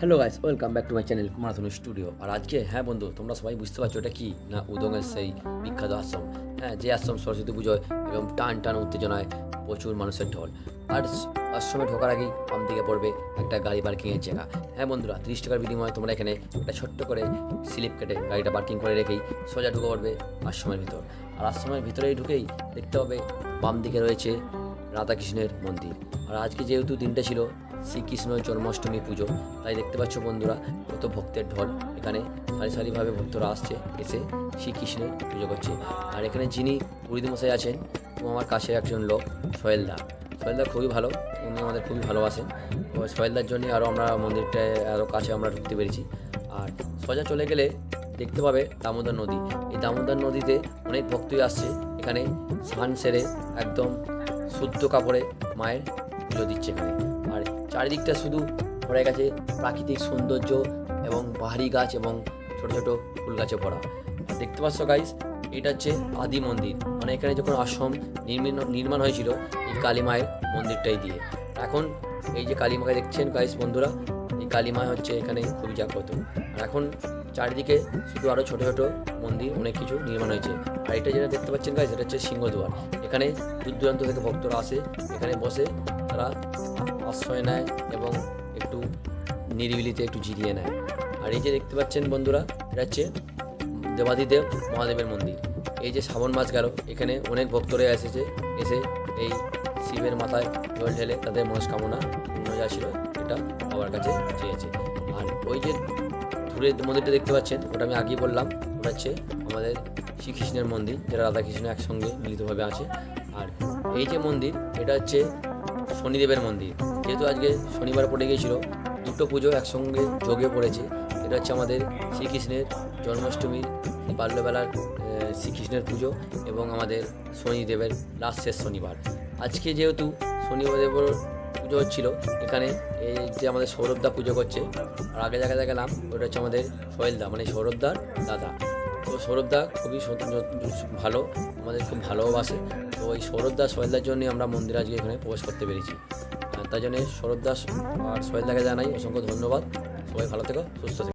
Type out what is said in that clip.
Hello guys welcome back to my channel Kumarathanu studio আর আজকে হ্যাঁ বন্ধু, তোমরা সবাই বুঝতে পারছ এটা কি? না উদঙের সেই বিখ্যাত আশ্রম। হ্যাঁ যে আশ্রম সরস্বতী পুজোয় এবং টান টান উত্তেজনায় প্রচুর মানুষের ঢল। আর আশ্রমে ঢোকার আগেই বাম দিকে পড়বে একটা গাড়ি পার্কিংয়ের জায়গা। হ্যাঁ বন্ধুরা, তিরিশ টাকার বিনিময়ে তোমরা এখানে একটা ছোট্ট করে স্লিপ কেটে গাড়িটা পার্কিং করে রেখেই সোজা ঢুকে পড়বে আশ্রমের ভিতর। আর আশ্রমের ভিতরেই ঢুকেই দেখতে পাবে বাম দিকে রয়েছে রাধাকৃষ্ণের মন্দির। আর আজকে যেহেতু দিনটা ছিল শ্রীকৃষ্ণ জন্মাষ্টমী পুজো, তাই দেখতে পাচ্ছ বন্ধুরা কত ভক্তের ঢল। এখানে সারি সারিভাবে ভক্তরা আসছে, এসে শ্রীকৃষ্ণের পুজো করছে। আর এখানে যিনি মশাই আছেন, ও আমার কাছে একজন লোক, সোহেলদা। সোহেলদা খুবই ভালো, উনি আমাদের খুবই ভালোবাসেন। তো সোহেলদার জন্যই আরও আমরা মন্দিরটায় আরও কাছে আমরা ঢুকতে পেরেছি। আর সোজা চলে গেলে দেখতে পাবে দামোদর নদী। এই দামোদর নদীতে অনেক ভক্তই আসছে। এখানে স্নান সেরে একদম শুদ্ধ কাপড়ে মায়ের পুজো দিচ্ছে এখানে। আর চারিদিকটা শুধু ভরে গেছে প্রাকৃতিক সৌন্দর্য এবং বাহারি গাছ এবং ছোট ছোট ফুল গাছে ভরা। দেখতে পাচ্ছ গাইস এটা হচ্ছে আদি মন্দির। মানে এখানে যখন আশ্রম নির্মিত নির্মাণ হয়েছিল, এই কালী মায়ের মন্দিরটাই দিয়ে। এখন এই যে কালী মাকে দেখছেন গাইস বন্ধুরা, এই কালী মা হচ্ছে এখানে খুবই জাগ্রত আর এখন চারিদিকে শুধু আরও ছোটো ছোটো মন্দির, অনেক কিছু নির্মাণ হয়েছে। আর এটা যেটা দেখতে পাচ্ছেন গাইস এটা হচ্ছে সিংহদুয়ার এখানে দূর দূরান্ত থেকে ভক্তরা আসে, এখানে বসে তারা আশ্রয় নেয় এবং একটু নিরিবিলিতে একটু জিরিয়ে নেয়। আর এই যে দেখতে পাচ্ছেন বন্ধুরা, এটা হচ্ছে দেবাদিদেব মহাদেবের মন্দির। এই যে শ্রাবণ মাস গেল, এখানে অনেক ভক্তরা এসেছে, এসে এই শিবের মাথায় জল ঢেলে তাদের মনস্কামনা পূর্ণ যা ছিল এটা বাবার কাছে চেয়েছে। আর ওই যে দূরের মন্দিরটা দেখতে পাচ্ছেন, ওটা আমি আগেই বললাম। ওটা হচ্ছে আমাদের শ্রীকৃষ্ণের মন্দির, যেটা রাধাকৃষ্ণ একসঙ্গে মিলিতভাবে আছে। আর এই যে মন্দির, এটা হচ্ছে শনিদেবের মন্দির। যেহেতু আজকে শনিবার পড়ে গিয়েছিল, দুটো পুজো একসঙ্গে যোগে পড়েছে। এটা হচ্ছে আমাদের শ্রীকৃষ্ণের জন্মাষ্টমীর বাল্যবেলার শ্রীকৃষ্ণের পুজো এবং আমাদের শনিদেবের লাস্ট শেষ শনিবার। আজকে যেহেতু শনিদেবের পুজো হচ্ছিল। এখানে এই যে আমাদের সৌরভদা পুজো করছে। আর আগে জায়গায় গেলাম ওটা হচ্ছে আমাদের সোহেলদা মানে সৌরভদার দাদা। তো সৌরভদা খুবই ভালো, আমাদের খুব ভালোবাসে। তো ওই সৌরভদা, সোহেলদার জন্যই আমরা মন্দির আজকে এখানে প্রবেশ করতে পেরেছি। তার জন্য সৌরভদা আর সোহেলদাকে জানাই অসংখ্য ধন্যবাদ। সবাই ভালো থেকো, সুস্থ থেকো।